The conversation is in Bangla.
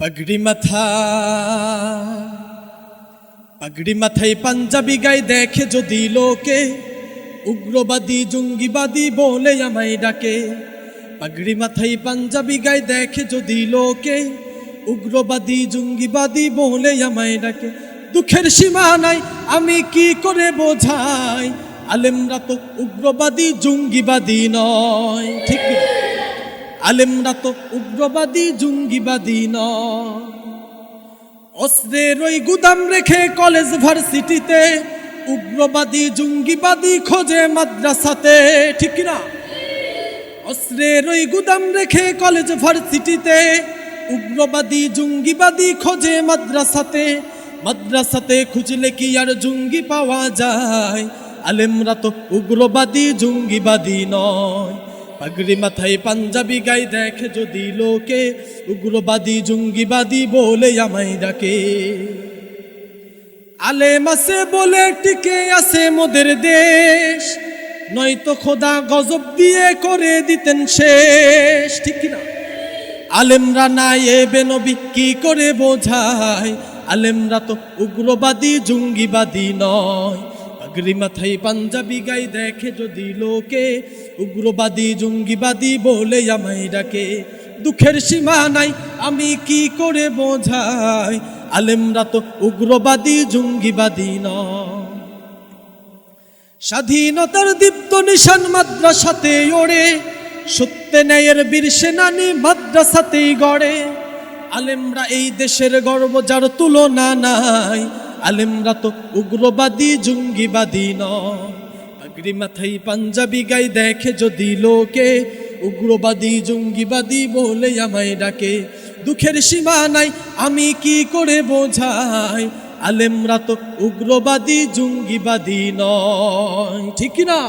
পাগড়ি মাথা পাগড়ি মাথায় পাঞ্জাবি গায়ে দেখে যদি লোকে উগ্রবাদী জঙ্গিবাদী বলে আমায় ডাকে পাগড়ি মাথায় পাঞ্জাবি গায়ে দেখে যদি লোকে উগ্রবাদী জঙ্গিবাদী বলে আমায় ডাকে দুঃখের সীমা নাই আমি কি করে বোঝাই আলেমরা তো উগ্রবাদী জঙ্গিবাদী নয় ঠিক? আলেমরা তো উগ্রবাদী, জঙ্গিবাদী নয়। অস্ত্রের ওই গুদাম রেখে কলেজ ভার্সিটিতে উগ্রবাদী, জঙ্গিবাদী খোঁজে মাদ্রাসাতে, ঠিক না অস্ত্রের ওই গুদাম রেখে কলেজ ভার্সিটিতে উগ্রবাদী, জঙ্গিবাদী খোঁজে মাদ্রাসাতে মাদ্রাসাতে খুঁজলে কি আর জঙ্গি পাওয়া যায়? আলেমরা তো উগ্রবাদী, জঙ্গিবাদী নয়। পাগড়ি মাথায় পাঞ্জাবি গাই দেখে যদি লোকে, উগ্রবাদী, জঙ্গিবাদী বলে আমায় ডাকে। আলেম আছে বলে টিকে আছে মোদের দেশ, নয়তো খোদা গজব দিয়ে করে দিতেন শেষ, ঠিক না? আলেমরা নাই এ বেনবি কি করে বোঝায়? আলেমরা তো উগ্রবাদী, জঙ্গিবাদী নয়। পাগড়ি মাথায় পাঞ্জাবি গাই দেখে যদি লোকে, উগ্রবাদী, জঙ্গিবাদী বলে আমায় ডাকে, দুঃখের সীমা নাই, আমি কি করে বোঝাই? আলেমরা তো উগ্রবাদী, জঙ্গিবাদী নয়। স্বাধীনতার দীপ্ত নিশান মাদ্রাসাতে ওড়ে, সত্যে ন্যায়ের বীর সেনানি মাদ্রাসাতেই গড়ে। আলেমরা এই দেশের গর্ব যার তুলনা নাই আলেমরা তো উগ্রবাদী, জঙ্গিবাদী নয়। পাগড়ি মাথায় পাঞ্জাবি গাই দেখে যদি লোকে উগ্রবাদী, জঙ্গিবাদী বলে আমায় ডাকে, দুঃখের সীমা নাই, আমি কি করে বোঝাই? আলেমরা তো উগ্রবাদী, জঙ্গিবাদী নয়। ঠিক না